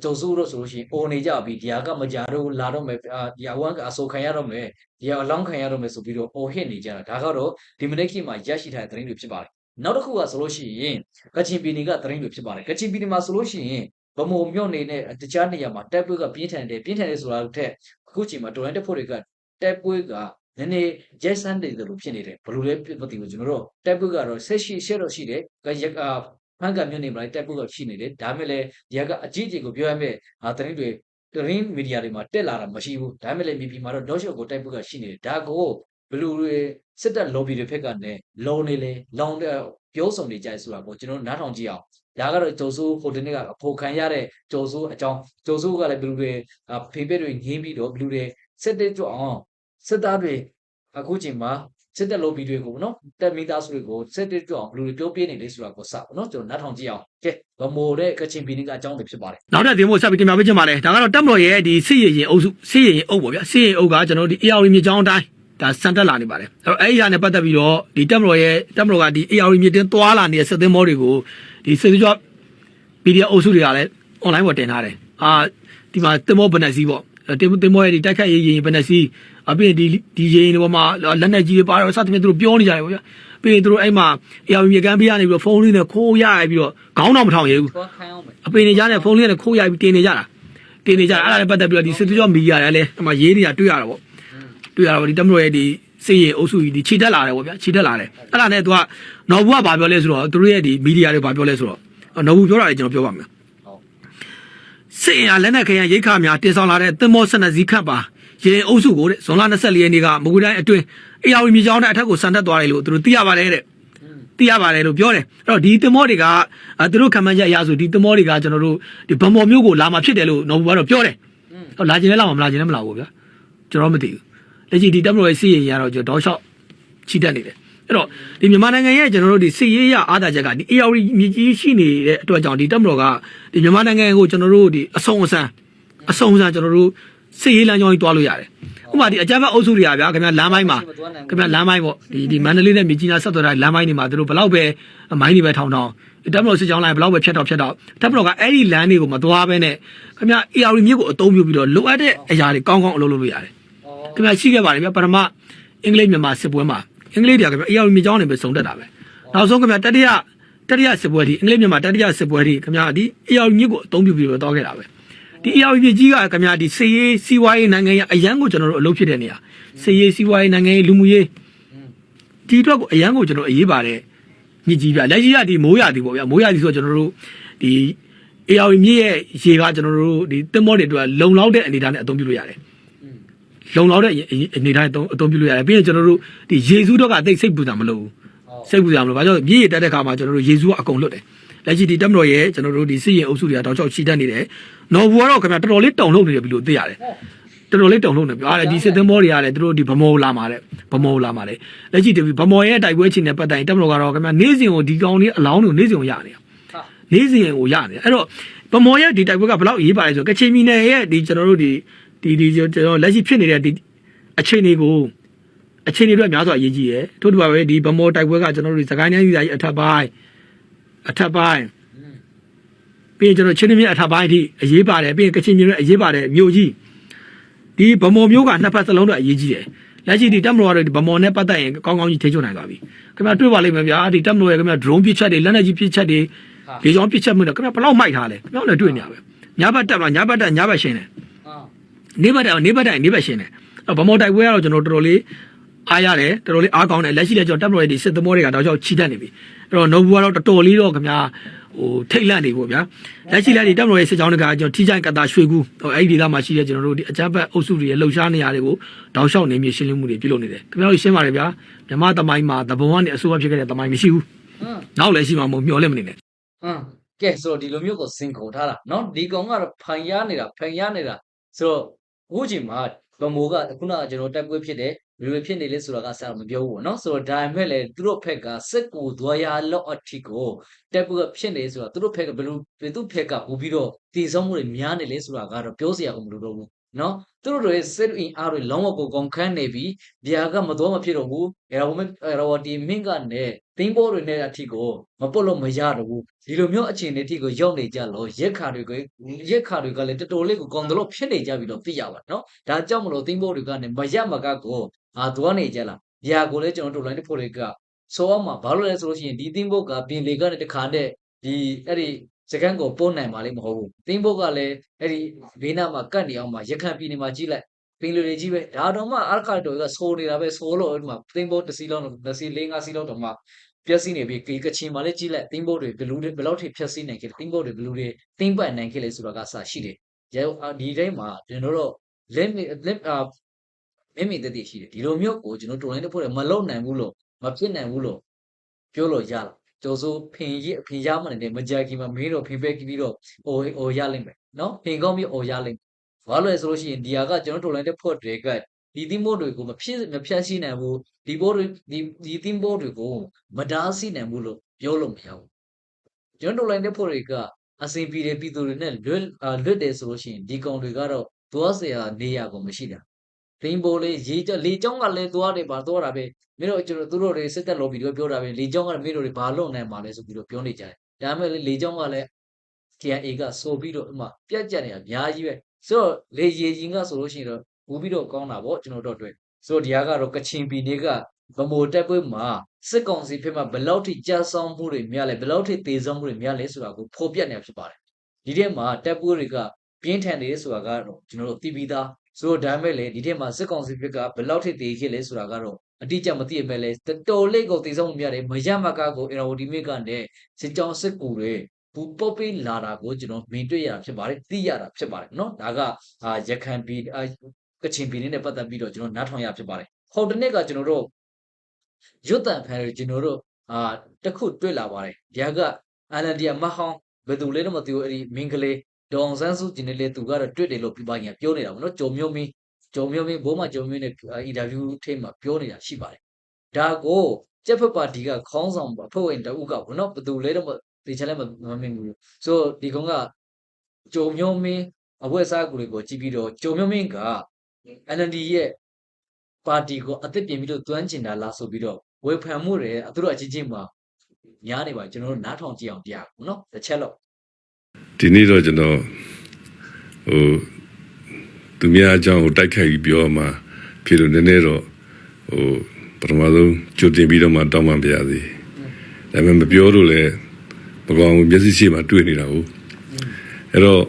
ကျုံစုတော့ဆိုလို့ရှိရင်အိုနေကြပြီဒီဟာကမကြတော့လာတော့မယ်အာဒီဟာဝမ်ကအဆိုခံရတော့မယ်ဒီဟာအလောင်းခံရတော့မယ်ဆိုပြီးတော့အိုဟစ်နေကြတာဒါကတော့ဒီမနေ့ခေတ်မှာရရှိထားတဲ့သတင်းတွေဖြစ်ပါတယ်နောက်တစ်ခုကဆိုလို့ရှိရင်ကချင်ပြည်နယ်ကသတင်းတွေဖြစ်ပါတယ်ကချင်ပြည်နယ်မှာဆိုလို့ရှိရင်ဗမိုမြို့နယ်နဲ့တခြားနေရာမှာတက်ပွဲကပြင်းထန်တယ်ပြင်းထန်တယ်ဆိုတာထက်အခုချိန်မှာဒိုလိုင်းတက်ဖို့တွေကတက်ပွဲက နည်းနည်းဂျက်ဆန်တယ်လို့ဖြစ်နေတယ်ဘယ်လိုလဲမသိဘူးကျွန်တော်တို့တက်ပွဲကတော့ဆက်ရှိရှက်တော့ရှိတယ်ကရကဖန်ကမြို့နယ်မှာတက်ပွဲကရှိနေတယ်ဒါမဲ့လည်းဒီကအကြီးကြီးကိုပြောရမယ်ဟာသတင်းတွေသတင်းမီဒီယာတွေမှာတက်လာတာမရှိဘူးဒါမဲ့လည်းမြေပြင်မှာတော့ဒေါ့ရှော့ကိုတက်ပွဲကရှိနေတယ်ဒါကိုဘလူတွေစစ်တပ် lobby တွေဖက်ကလည်းလုံနေလေလောင်တဲ့ပြောဆိုနေကြတယ်ဆိုတာကိုကျွန်တော်နားထောင်ကြည့်အောင်ဒါကတော့ကျော်စိုးဟိုတနေ့ကအဖို့ခံရတဲ့ကျော်စိုးအကြောင်းကျော်စိုးကလည်းဘလူတွေဖေးပက်တွေငင်းပြီးတော့ဘလူတွေစစ်တဲ့ကြွအောင် စစ်သားတွေအခုချိန်မှာစစ်တပ် lobby တွေကိုပေါ့နော်တက်မိသားစုတွေကိုစစ်တဲ့ကြွအောင်ဘလူတွေပြောပြနေလေဆိုတာကိုစပေါ့နော်ကျွန်တော်နားထောင်ကြည့်အောင်ကဲဗမိုတဲ့ကချင်ပြည်နယ်ကအကြောင်းတွေဖြစ်ပါတယ်နောက်တဲ့တင်ဖို့ဆက်ပြီးတင်ပြပေးချင်ပါတယ်ဒါကတော့တက်မတော်ရဲ့ဒီစစ်ရရင်အုပ်စုစစ်ရရင်အုပ်ပေါ့ဗျာစစ်ရရင်အုပ်ကကျွန်တော်တို့ဒီ AR မြေကြောင်းအတိုင်းဒါစံတက်လာနေပါတယ်အဲ့တော့အဲ့ဒီဟာနဲ့ပတ်သက်ပြီးတော့ဒီတက်မတော်ရဲ့တက်မတော်ကဒီ AR မြေတင်သွားလာနေတဲ့စစ်သင်းမောတွေကိုဒီစစ်ကြော PDF အုပ်စုတွေကလည်း online ပေါ်တင်ထားတယ်အာဒီမှာတင်မောဘယ်နှစီပေါ့ တင်တင်မောရဲ့ဒီတိုက်ခတ်ရေးရင်ဘယ်နှစီအပြင်ဒီဒီရင်တွေပေါ်မှာလက်နက်ကြီးတွေပါတော့စသဖြင့်သူတို့ပြောနေကြတယ်ပေါ့ဗျာပြီးရင်သူတို့အဲ့မှာ AR မြေကမ်းပေးရနေပြီးတော့ဖုန်းလေးနဲ့ခိုးရရပြီးတော့ခေါင်းတော့မထောင်ရဘူးသွားခိုင်းအောင်မယ်အပင်နေကြတဲ့ဖုန်းလေးနဲ့ခိုးရပြီးတင်နေကြတာတင်နေကြတာအဲ့ဒါလည်းပတ်သက်ပြီးတော့ဒီစစ်ကြောမီဒီယာတွေလည်းအမှရေးနေတာတွေ့ရတာပေါ့တွေ့ရတာပေါ့ဒီတမလို့ရဲ့ဒီစေးရအုပ်စုကြီးဒီခြေတက်လာတယ်ပေါ့ဗျာခြေတက်လာတယ်အဲ့ဒါနဲ့သူကနော်ဘူးကဘာပြောလဲဆိုတော့သူတို့ရဲ့ဒီမီဒီယာတွေဘာပြောလဲဆိုတော့နော်ဘူးပြောတာလည်းကျွန်တော်ပြောပါမယ်ဟုတ် စစ်ရင်အားလက်နက်ခရန်ရိတ်ခါများတင်ဆောင်လာတဲ့သင်္ဘော12စီးခန့်ပါရေအုပ်စုကိုတဲ့ဇွန်လ24ရက်နေ့ကမကွေတိုင်းအတွင်းအေယာဝီမြေကြောင်းတဲ့အထက်ကိုဆန်တက်သွားတယ်လို့သူတို့သိရပါတယ်တဲ့သိရပါတယ်လို့ပြောတယ်အဲ့တော့ဒီသင်္ဘောတွေကအဲသူတို့ခံမှန်းချက်အရဆိုဒီသင်္ဘောတွေကကျွန်တော်တို့ဒီဗမော်မျိုးကိုလာမှာဖြစ်တယ်လို့နော်ဘူကတော့ပြောတယ်ဟောလာခြင်းလည်းလာမှာမလာခြင်းလည်းမလာဘူးဗျာကျွန်တော်မသိဘူးလက်ရှိဒီတက်မတော်ရဲ့စီးရင်ရတော့ကျွန်တော်တောက်လျှောက်ချီတက်နေတယ် အဲ့တော့ဒီမြန်မာနိုင်ငံရဲ့ကျွန်တော်တို့ဒီစီရေးရအားသာချက်ကဒီ AR မြေကြီးရှိနေတဲ့အတွက်ကြောင့်ဒီတက်မတော်ကဒီမြန်မာနိုင်ငံကိုကျွန်တော်တို့ဒီအဆုံအဆန်းအဆုံအဆန်းကျွန်တော်တို့စီရေးလမ်းကြောင်းကြီးတွားလို့ရတယ်ဥပမာဒီအကြမ်းဖက်အုပ်စုတွေကဗျာခင်ဗျာလမ်းပိုင်းမှာခင်ဗျလမ်းမိုင်းပေါ့ဒီဒီမန္တလေးနဲ့မြကြီးနားဆက်သွယ်တာလမ်းမိုင်းတွေမှာသူတို့ဘလောက်ပဲမိုင်းတွေပဲထောင်ထောင်တပ်မတော်စစ်ကြောင်းလိုက်ဘလောက်ပဲဖြတ်တော့ဖြတ်တော့တပ်မတော်ကအဲ့ဒီလမ်းတွေကိုမသွားဘဲနဲ့ခင်ဗျ AR မြို့ကိုအသုံးပြုပြီးတော့လိုအပ်တဲ့အရာတွေကောင်းကောင်းအလုပ်လုပ်လို့ရတယ်ခင်ဗျရှိခဲ့ပါတယ်ဗျပထမအင်္ဂလိပ်မြန်မာစစ်ပွဲမှာ အင်္ဂလိပ်တွေကခင်ဗျ AR မြို့ကြောင်းတွေပဲစုံတက်တာပဲနောက်ဆုံးခင်ဗျတတိယတတိယစစ်ပွဲဒီအင်္ဂလိပ်မြန်မာတတိယစစ်ပွဲဒီခင်ဗျဒီ AR မြို့ကိုအသုံးပြုပြီးတော့တောခဲ့တာပဲဒီ AR မြို့ကြီးကခင်ဗျဒီစီရေးစီးပွားရေးနိုင်ငံရဲ့အရန်ကိုကျွန်တော်တို့အလုပ်ဖြစ်တဲ့နေရာစီရေးစီးပွားရေးနိုင်ငံရေးလူမှုရေးဒီအတွက်ကိုအရန်ကိုကျွန်တော်အရေးပါတယ်မြစ်ကြီးပြလက်ရှိကဒီမိုးရသည်ပေါ့ဗျာမိုးရသည်ဆိုတော့ကျွန်တော်တို့ဒီ AR မြစ်ရဲ့ရေကကျွန်တော်တို့ဒီတင်မောတွေအတွက်လုံလောက်တဲ့အနေအထားနဲ့အသုံးပြုလို့ရတယ် လုံလောက်တဲ့အနေအထားနဲ့အသုံးပြုလို့ရတယ်ပြီးရင်ကျွန်တော်တို့ဒီရေစုတော့ကတိတ်စိတ်ပူတာမလို့ဘူးစိတ်ပူတာမလို့ဘာကြောင့်မြစ်ရတက်တဲ့ခါမှာကျွန်တော်တို့ရေစုကအကုန်လွတ်တယ်လက်ရှိဒီတက်မတော်ရဲ့ကျွန်တော်တို့ဒီစစ်ရင်အုပ်စုတွေကတောက်ချောက်ချီတက်နေတယ်နော်ဘူကတော့ခင်ဗျာတော်တော်လေးတုံလုံးနေတယ်ပြီလို့သိရတယ်တော်တော်လေးတုံလုံးနေပြောရတယ်ဒီစစ်သင်းဘောတွေကလည်းသူတို့ဒီဗမောလာမှာတဲ့ဗမောလာမှာတဲ့လက်ရှိဒီဗမောရဲ့တိုက်ပွဲချင်းနဲ့ပတ်တိုင်တက်မလို့ကတော့ခင်ဗျာနေ့စဉ်ကိုဒီကောင်လေးအလောင်းတွေကိုနေ့စဉ်ကိုရနေတာဟာနေ့စဉ်ကိုရနေတာအဲ့တော့ဗမောရဲ့ဒီတိုက်ပွဲကဘယ်လောက်အရေးပါလဲဆိုတော့ကချင်ပြည်နယ်ရဲ့ဒီကျွန်တော်တို့ဒီ ဒီဒီကျွန်တော်လက်ရှိဖြစ်နေတဲ့ဒီအခြေအနေကိုအခြေအနေတွေအများစွာအရေးကြီးရယ်ထို့တူပါပဲဒီဗမောတိုက်ပွဲကကျွန်တော်တို့ဒီစကိုင်းတိုင်းကြီးအထက်ပိုင်းအထက်ပိုင်းပြီးရင်ကျွန်တော်ချင်းမြင့်အထက်ပိုင်းအထိအရေးပါတယ်ပြီးရင်ကချင်ပြည်နယ်အရေးပါတယ်မြို့ကြီးဒီဗမော်မျိုးကနှစ်ဖက်စလုံးတော့အရေးကြီးတယ်လက်ရှိဒီတက်မတော်ကတော့ဒီဗမော်နဲ့ပတ်သက်ရင်ကောင်းကောင်းကြီးထိချုံနိုင်သွားပြီခင်ဗျာတွေ့ပါလိမ့်မယ်ဗျာဒီတက်မတော်ရဲ့ခင်ဗျာ drone ပစ်ချက်တွေလက်နက်ကြီးပစ်ချက်တွေလေကြောင်းပစ်ချက်မှုတွေခင်ဗျာဘယ်လောက်မိုက်ထားလဲခင်ဗျာလည်းတွေ့နေရပဲညဘက်တက်မလားညဘက်တက်ညဘက်ရှင်းတယ်ဟာ နေဘက်တက်နေဘက်တက်နေဘက်ရှင်းတယ်အဲ့ဗမော်တိုက်ပွဲကတော့ကျွန်တော်တော်တော်လေးအားရတယ်တော်တော်လေးအားကောင်းတယ်လက်ရှိလည်းကျွန်တော်တက်မတော်ရဲ့ဒီစစ်သမောတွေကတောက်ချောက်ချီတက်နေပြီအဲ့တော့ Nobu ကတော့တော်တော်လေးတော့ခင်ဗျာဟိုထိတ်လန့်နေပေါ့ဗျာလက်ရှိလည်းဒီတက်မတော်ရဲ့စစ်ကြောင်းတွေကကျွန်တော်ထိကြိုင်ကတာရွှေကူဟိုအဲ့ဒီဒေသမှာရှိတဲ့ကျွန်တော်တို့ဒီအကြမ်းဖက်အုပ်စုတွေရဲ့လှုပ်ရှားနေရာတွေကိုတောက်လျှောက်နေမြေရှင်းလင်းမှုတွေပြုလုပ်နေတယ်ခင်ဗျားတို့ရှင်းပါတယ်ဗျာမြမသမိုင်းမှာသဘုံကနေအစိုးရဖြစ်ခဲ့တဲ့သမိုင်းမရှိဘူး ဟမ် နောက်လည်းရှိမှာမဟုတ်မျော်လင့်မနေနဲ့ ဟမ်ကဲဆိုတော့ဒီလိုမျိုးကိုစင်ကုန်ထားတာเนาะဒီကောင်ကတော့ဖန်ရနေတာဖန်ရနေတာဆိုတော့ အခုချိန်မှာဗမိုးကခုနကကျွန်တော်တိုက်ပွဲဖြစ်တယ်ဘယ်လိုဖြစ်နေလဲဆိုတာကဆရာမပြောဘူးပေါ့နော်ဆိုတော့ဒါပေမဲ့လည်းသူတို့ဖက်ကစစ်ကူသွေးရလော့အထီကိုတိုက်ပွဲဖြစ်နေဆိုတာသူတို့ဖက်ကဘယ်လိုဘယ်သူဖက်ကပို့ပြီးတော့တည်ဆောင်းမှုတွေများနေလဲဆိုတာကတော့ပြောစရာမလိုတော့ဘူး နော်သူတို့ရဲ့စစ်အင်အားတွေလုံးဝကိုကုန်ခန်းနေပြီးဗျာကမတော်မဖြစ်တော့ဘူးအဲဒါဘုမအဲဒါဒီမင်းကနဲ့တင်းပေါ်တွေနဲ့အထီကိုမပုတ်လို့မရတော့ဘူးဒီလိုမျိုးအခြေအနေအထိကိုရောက်နေကြလို့ရက်ခါတွေကရက်ခါတွေကလည်းတော်တော်လေးကိုကုန်တော့ဖြစ်နေကြပြီလို့သိရပါနော်ဒါကြောင့်မလို့တင်းပေါ်တွေကလည်းမရမကကိုအာသွားနေကြလားဗျာကိုလည်းကျွန်တော်တို့လိုင်းတစ်ဖို့လေးကဆိုအောင်မှာဘာလို့လဲဆိုလို့ရှိရင်ဒီတင်းပေါ်ကပြင်လေကနဲ့တခါနဲ့ဒီအဲ့ဒီ စကန်ကိုပို့နိုင်ပါလိမ့်မဟုတ်ဘူးတင်းဘောကလည်းအဲ့ဒီဘေးနားမှာကတ်နေအောင်မှာရခန့်ပြည်နေမှာကြီးလိုက်ပင်လူတွေကြီးပဲဒါတော့မှအာခါတော်ကဆိုးနေတာပဲဆိုးလို့အဲ့ဒီမှာသင်းဘိုးတစ်စီးလုံးတစ်စီးလေးငါးစီးလုံးတော့မှပျက်စီးနေပြီကချင်မှာလည်းကြီးလိုက်သင်းဘိုးတွေဘလူးတွေဘယ်လောက်ထိဖြက်စီးနိုင်ခဲ့သင်းဘိုးတွေဘလူးတွေတင်းပတ်နိုင်ခဲ့လဲဆိုတာကစရှိတယ်ရဲဒီတိုင်းမှာကျွန်တော်တို့လက်လက်အာမင်းမင်းတည်းရှိတယ်ဒီလိုမျိုးကိုကျွန်တော်တော်လိုင်းတစ်ဖို့မလုံနိုင်ဘူးလို့မဖြစ်နိုင်ဘူးလို့ပြောလို့ရလား ကျော်စိုးဖင်ရဖင်ရမနေတဲ့မကြခင်မှာမင်းတို့ဖင်ပဲပြီးတော့ဟိုဟိုရလိမ့်မယ်နော်ဖင်ကောင်းပြီးဟိုရလိမ့်မယ် ဘာလို့လဲဆိုလို့ရှိရင်ဒီဟာကကျွန်တော်တို့လိုက်တဲ့ port တွေကဒီသင်းဘိုးတွေကိုမဖြစ်မဖြတ်ရှိနိုင်ဘူးဒီဘိုးတွေဒီဒီသင်းဘိုးတွေကိုမတားဆီးနိုင်ဘူးလို့ပြောလို့မရဘူးကျွန်တော်တို့လိုက်တဲ့ port တွေကအစင်ပြည်တယ်ပြည်သူတွေနဲ့လွတ်အာလွတ်တယ်ဆိုလို့ရှိရင်ဒီကောင်တွေကတော့သွားเสียနေရကုန်မရှိတာ သင်းဘိုးလေးရေကြလေကြောင်းကလည်းသွားတယ်ပါသွားတာပဲမင်းတို့ကျွန်တော်တို့တွေစစ်တက်လို့ပြီးတော့ပြောတာပဲလေကြောင်းကမင်းတို့တွေဘာလုပ်နိုင်မှာလဲဆိုပြီးတော့ပြောနေကြတယ်ဒါပေမဲ့လေကြောင်းကလည်း KIA ကဆိုပြီးတော့ဥမာပြတ်ကြက်နေတာအများကြီးပဲဆိုတော့လေရေရင်ကဆိုလို့ရှိရင်တော့ဘူးပြီးတော့ကောင်းတာပေါ့ကျွန်တော်တို့အတွက်ဆိုတော့ဒီဟာကတော့ကချင်ပြည်နယ်ကဗမိုတက်ပွဲမှာစစ်ကောင်စီဖြစ်မှာဘယ်လောက်ထိကြာဆောင်မှုတွေများလဲဘယ်လောက်ထိသေဆုံးမှုတွေများလဲဆိုတာကိုဖော်ပြနေတာဖြစ်ပါတယ်ဒီထဲမှာတက်ပွဲတွေကပြင်းထန်နေဆိုတာကတော့ကျွန်တော်တို့သိပြီးသား ဆိုတော့ဒါမဲ့လေဒီထဲမှာစစ်ကောင်စီဖြစ်ကဘယ်လောက်ထိသေခဲ့လဲဆိုတာကတော့အတိအကျမသိရမဲ့လေတော်လေးကိုသေဆုံးမှုများတယ်မရမကကိုအင်ရိုဒီမစ်ကနဲ့စစ်ကြောင်းစစ်ကူတွေ ပူပုတ်ပေးလာတာကိုကျွန်တော်မြင်တွေ့ရတာဖြစ်ပါတယ်သိရတာဖြစ်ပါတယ်เนาะဒါကအာရခိုင်ပြည်အာကချင်ပြည်နယ်နဲ့ပတ်သက်ပြီးတော့ကျွန်တော်နားထောင်ရဖြစ်ပါတယ်ဟိုတနေ့ကကျွန်တော်တို့ရွတ်တန်ဖန်တွေကျွန်တော်တို့အာတစ်ခုတွေ့လာပါတယ်ဒီကအာလန်ဒီယာမဟောင်းဘယ်သူလဲတော့မသိဘူးအဲ့ဒီမင်းကလေး ဒေါအောင်ဆန်းစုကြည်နဲ့လေသူကတော့တွေ့တယ်လို့ပြပါညာပြောနေတာပေါ့နော်ကြုံမျိုးမင်းကြုံမျိုးမင်းဘိုးမကြုံမျိုးနဲ့အင်တာဗျူးထိမှာပြောနေတာရှိပါတယ်ဒါကိုကျက်ဖက်ပါတီကခေါင်းဆောင်အဖွဲ့ဝင်တအုပ်ကဘောနော်ဘယ်သူလဲတော့ဒီချက်လည်းမမမြင်ဘူးဆိုတော့ဒီကောင်ကကြုံမျိုးမင်းအဝက်စားကူတွေကိုကြည့်ပြီးတော့ကြုံမျိုးမင်းက NLD ရဲ့ပါတီကိုအသက်ပြင်ပြီးတော့တွန်းကျင်တာလားဆိုပြီးတော့ဝေဖန်မှုတွေသူတို့အချင်းချင်းမှာများနေပါကျွန်တော်တို့နားထောင်ကြည့်အောင်တရားဘူးနော်တစ်ချက်လို့ ဒီနေ့တော့ကျွန်တော်ဟိုသူများအကြောင်းကိုတိုက်ခိုက်ပြီးပြောမှဖြစ်လို့နည်းနည်းတော့ဟိုပထမဆုံးကြိုတင်ပြီးတော့မှတောင်းပန်ပါရစေဒါပေမဲ့မပြောလို့လည်းမကောင်းဘူးမျက်စိရှိမှတွေ့နေတာဟုတ်အဲ့တော့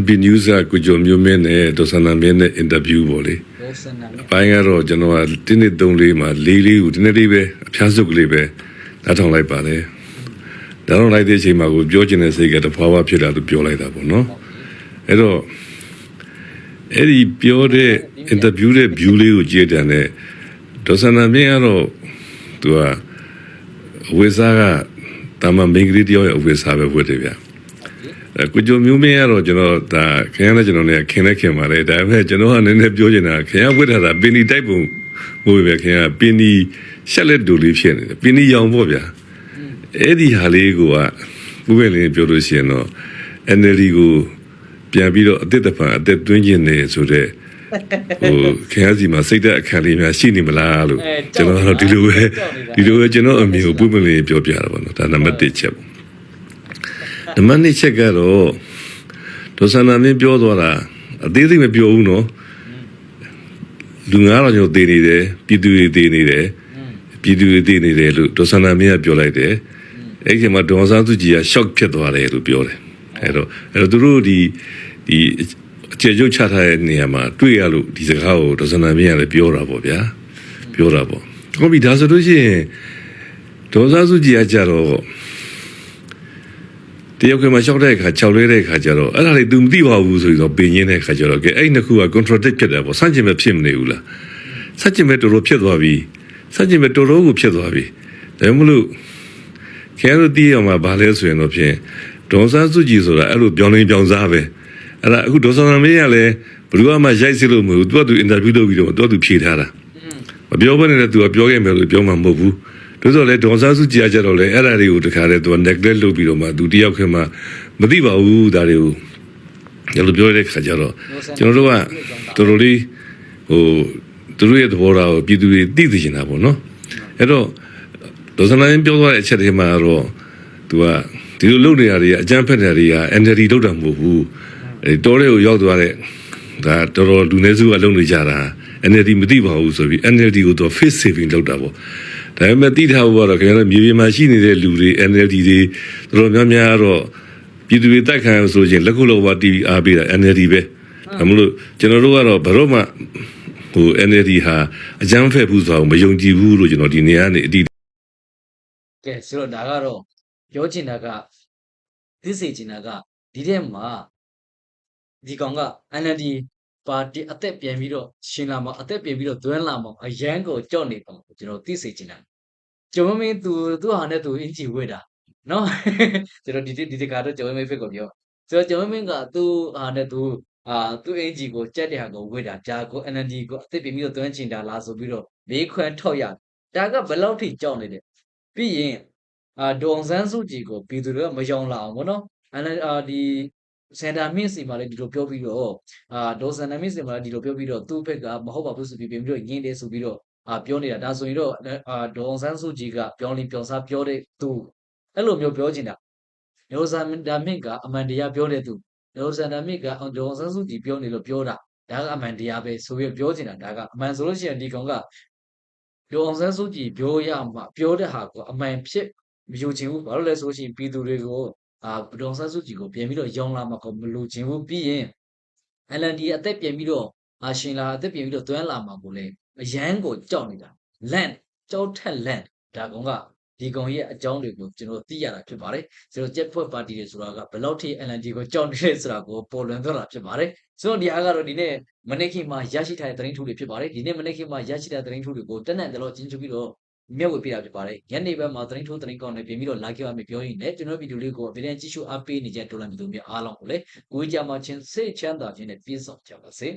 MB News ကကိုကြုံမျိုးမင်းနဲ့ဒေါ်စန္ဒမင်းနဲ့အင်တာဗျူးပေါ့လေဘောစနာအပိုင်းကတော့ကျွန်တော်ကတင်းနှစ်သုံးလေးမှာလေးလေးကိုဒီနေ့လေးပဲအဖျားစုပ်ကလေးပဲနားထောင်လိုက်ပါတ ယ်ဒါတော့လိုက်တဲ့အချိန်မှာကိုပြောချင်တဲ့စိတ်ကတဖွာဖွာဖြစ်လာလို့ပြောလိုက်တာပေါ့နော်အဲ့တော့အဲ့ဒီပြောတဲ့အင်တာဗျူးတဲ့ view လေးကိုကြည့်တဲ့နဲ့ဒေါ်စန္ဒမင်းကတော့သူကအဝိစားကတာမန်မင်္ဂလိတယောက်ရဲ့အဝိစားပဲဝတ်တယ်ဗျာအဲကိုကြိုမျိုးမင်းကတော့ကျွန်တော်ဒါခင်ဗျားနဲ့ကျွန်တော်နဲ့ခင်နဲ့ခင်ပါလေဒါပေမဲ့ကျွန်တော်ကနည်းနည်းပြောချင်တာခင်ဗျားဝတ်ထားတာပင်နီတိုက်ပုံမို့ပဲခင်ဗျားပင်နီရှက်လက်တူလေးဖြစ်နေတယ်ပင်နီရောင်ပေါ့ဗျာ အဲ့ဒီဟာလေးကိုကဘုပဲလေးပြောလို့ရှိရင်တော့ NLD ကိုပြန်ပြီးတော့အသက်တဖန်အသက်သွင်းခြင်းနေဆိုတော့ဟိုခင်ဗျားစီမှာစိတ်သက်အခါလေးများရှိနေမလားလို့ကျွန်တော်ကတော့ဒီလိုပဲဒီလိုပဲကျွန်တော်အမေကိုပွင့်ပွင့်လေးပြောပြတာပေါ့နော်ဒါနံပါတ်1ချက်ပေါ့နံပါတ်2ချက်ကတော့ဒေါ်စန္ဒာမင်းပြောသွားတာအသေးစိတ်မပြောဘူးနော်လူ9000ကျော်သေနေတယ်ပြည်သူတွေသေနေတယ်อืมပြည်သူတွေသေနေတယ်လို့ဒေါ်စန္ဒာမင်းကပြောလိုက်တယ် အဲ့ဒီမှာဒေါ်အောင်ဆန်းစုကြည်က shock ဖြစ်သွားတယ်လို့ပြောတယ်အဲ့တော့အဲ့တော့သူတို့ဒီဒီအခြေချုပ်ချထားတဲ့နေရာမှာတွေ့ရလို့ဒီစကားကိုဒေါ်စန္ဒာမင်းကလည်းပြောတာပေါ့ဗျာပြောတာပေါ့ဟုတ်ပြီဒါဆိုလို့ရှိရင်ဒေါ်အောင်ဆန်းစုကြည်ကကြတော့တယောက်ကမှရှောက်တဲ့အခါခြောက်လဲတဲ့အခါကျတော့အဲ့ဒါတွေ तू မသိပါဘူးဆိုပြီးတော့ပင်ရင်းတဲ့အခါကျတော့ကဲအဲ့ဒီနှစ်ခုက contradict ဖြစ်တယ်ပေါ့ဆန့်ကျင်ဘက်ဖြစ်မနေဘူးလားဆန့်ကျင်ဘက်တော်တော်ဖြစ်သွားပြီဆန့်ကျင်ဘက်တော်တော်ကိုဖြစ်သွားပြီဒါမှမဟုတ် ခဲရတီးရမှာဘာလဲဆိုရင်တော့ဖြင့်ဒေါ်ဆန်းစုကြည်ဆိုတာအဲ့လိုပြောင်းလင်းပြောင်းစားပဲအဲ့ဒါအခုဒေါ်စန္ဒာမင်းကလည်းဘယ်သူမှရိုက်စစ်လို့မဟုတ်ဘူးသူကသူအင်တာဗျူးလုပ်ပြီးတော့သူကသူဖြေထားတာမပြောဘဲနဲ့သူကပြောခဲ့မယ်လို့ပြောမှာမဟုတ်ဘူးတို့ဆိုလေဒေါ်ဆန်းစုကြည်ကကြတော့လေအဲ့ဒါတွေကိုတခါတည်းသူက neglect လုပ်ပြီးတော့မှသူတယောက်ခင်မှမသိပါဘူးဒါတွေကိုရလို့ပြောရတဲ့ခါကျတော့ကျွန်တော်တို့ကတော်တော်လေးဟိုသူတို့ရဲ့သဘောထားကိုပြည်သူတွေသိသိချင်တာပေါ့နော်အဲ့တော့ ဒေါ်စန္ဒာရင်ပြောသွားတဲ့အချက်တွေမှာတော့သူကဒီလိုလုပ်နေရတွေကအကြမ်းဖက်နေတာတွေက NLD လုပ်တာမဟုတ်ဘူးအဲတော်တဲ့ကိုရောက်သွားတဲ့ဒါတော်တော်လူနေစုကလုပ်နေကြတာ NLD မသိပါဘူးဆိုပြီး NLD ကိုတော့ face saving လုပ်တာပေါ့ဒါပေမဲ့တိထားဖို့ကတော့ခင်ဗျားတို့မြေပြင်မှာရှိနေတဲ့လူတွေ NLD တွေတော်တော်များများတော့ပြည်သူတွေတိုက်ခံရဆိုရင်လက်ခုပ်လောက်ပါ TV အားပေးတာ NLD ပဲဒါမလို့ကျွန်တော်တို့ကတော့ဘယ်တော့မှဟို NLD ဟာအကြမ်းဖက်ဘူးဆိုတာကိုမယုံကြည်ဘူးလို့ကျွန်တော်ဒီနေရာကနေအတိကဲ ဆိုတော့ဒါကတော့ပြောချင်တာကသိစေချင်တာကဒီထဲမှာဒီကောင်က NLD ပါတီအသက်ပြန်ပြီးတော့ရှင်လာမှာအသက်ပြန်ပြီးတော့သွင်းလာမှာအရန်ကိုကြော့နေပါကျွန်တော်သိစေချင်တာကျော်မင်းသူသူ့ဟာနဲ့သူအင်ဂျီဝေ့တာနော်ကျွန်တော်ဒီဒီဒီကတော့ကျော်မင်းဖိတ်ကိုပြောဆိုတော့ကျော်မင်းကသူ့ဟာနဲ့သူအာသူ့အင်ဂျီကိုကြက်တဲ့ဟာကိုဝေ့တာဂျာကို NLD ကိုအသက်ပြန်ပြီးတော့သွင်းချင်တာလားဆိုပြီးတော့မေးခွန်းထောက်ရဒါကဘယ်လောက်ထိကြောက်နေတယ် ပြီးရင်အာဒေါန်ဆန်းစုကြည်ကိုပြည်သူတွေကမယုံလာအောင်ဗောနော်အဲ့ဒါအာဒီစင်တာမင်းစီမှာလည်းဒီလိုပြောပြီးတော့အာဒေါ်စန်တာမင်းစီမှာလည်းဒီလိုပြောပြီးတော့သူ့ဘက်ကမဟုတ်ပါဘူးဆိုပြီးပြင်ပြီးတော့ညင်းတယ်ဆိုပြီးတော့အာပြောနေတာဒါဆိုရင်တော့အာဒေါန်ဆန်းစုကြည်ကပြောင်းလင်းပြောင်းစားပြောတဲ့သူအဲ့လိုမျိုးပြောချင်တာဒေါ်စန်တာမင်းကအမှန်တရားပြောတဲ့သူဒေါ်စန်တာမင်းကဒေါန်ဆန်းစုကြည်ပြောနေလို့ပြောတာဒါကအမှန်တရားပဲဆိုပြီးပြောချင်တာဒါကအမှန်ဆိုလို့ရှိရင်ဒီကောင်က ဒေါန်ဆန်းစုကြည်ပြောရမှာပြောတဲ့ဟာကအမှန်ဖြစ်မယူချင်ဘူးဘာလို့လဲဆိုလို့ရှိရင်ပြည်သူတွေကိုအာဗဒေါန်ဆန်းစုကြည်ကိုပြန်ပြီးတော့ရောင်းလာမှာကိုမလူချင်ဘူးပြီးရင် LND အသက်ပြန်ပြီးတော့အာရှင်လာအသက်ပြန်ပြီးတော့သွန်းလာမှာကိုလေအရန်ကိုကြောက်နေတာ land ကြောက်ထက် land ဒါကောင်က ဒီကောင်ရဲ့အကြောင်းတွေကိုကျွန်တော်သိရတာဖြစ်ပါတယ်ဆိုတော့ jet point party တွေဆိုတာကဘယ်လောက်ထိ LND ကိုကြောက်နေလဲဆိုတာကိုပေါ်လွင်သွားတာဖြစ်ပါတယ်ဆိုတော့ဒီအားကတော့ဒီနေ့မနေ့ခင်မှာရရှိထားတဲ့သတင်းထူးတွေဖြစ်ပါတယ်ဒီနေ့မနေ့ခင်မှာရရှိတဲ့သတင်းထူးတွေကိုတက်နက်တယ်လို့ချင်းချပြီးတော့မြက်ဝေပြတာဖြစ်ပါတယ်ညနေဘက်မှာသတင်းထိုးသတင်းကောင်းတွေပြင်ပြီးတော့ like ရမယ်ပြောရင်လည်းကျွန်တော်ဗီဒီယိုလေးကိုဗီဒီယိုကြည့်ရှုအားပေးနေကြဒေါ်လာမျိုးတို့များအားလုံးကိုလည်းကိုကြီးကြမှာချင်းစိတ်ချမ်းသာခြင်းနဲ့ပြည့်စုံကြပါစေ